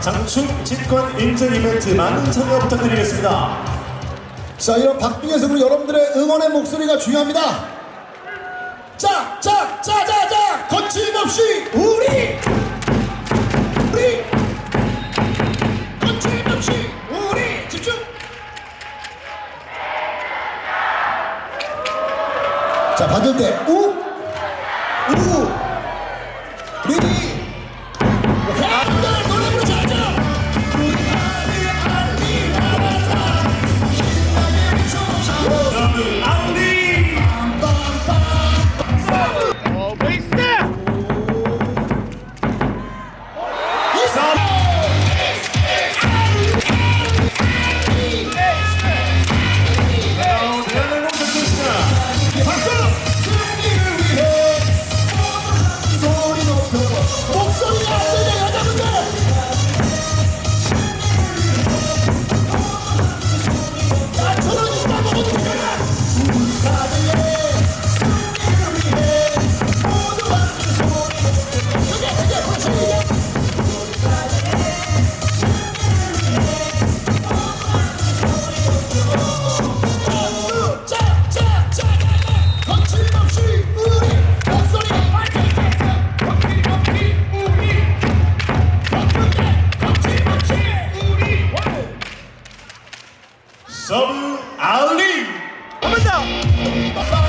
장충 집권 인증 이벤트 많은 참여 부탁드리겠습니다. 자 이런 박빙에서 여러분들의 응원의 목소리가 중요합니다. 자자자자자 거침없이 우리 우리 거침없이 우리 집중. 자 받을 때우우 리디 Some Ali. Come on down.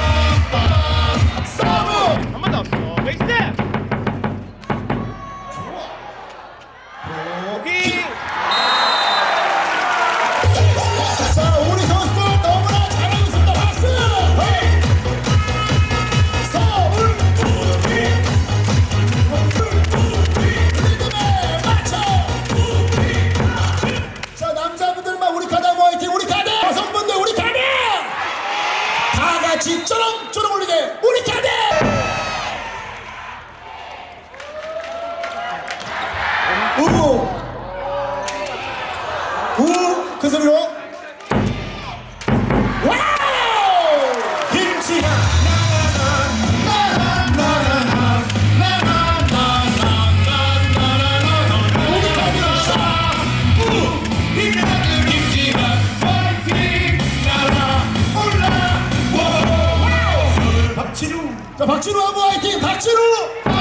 저놈 저놈 올리게. 우리 차대 우우 우그 소리로 박진우 한번 화이팅! 박진우!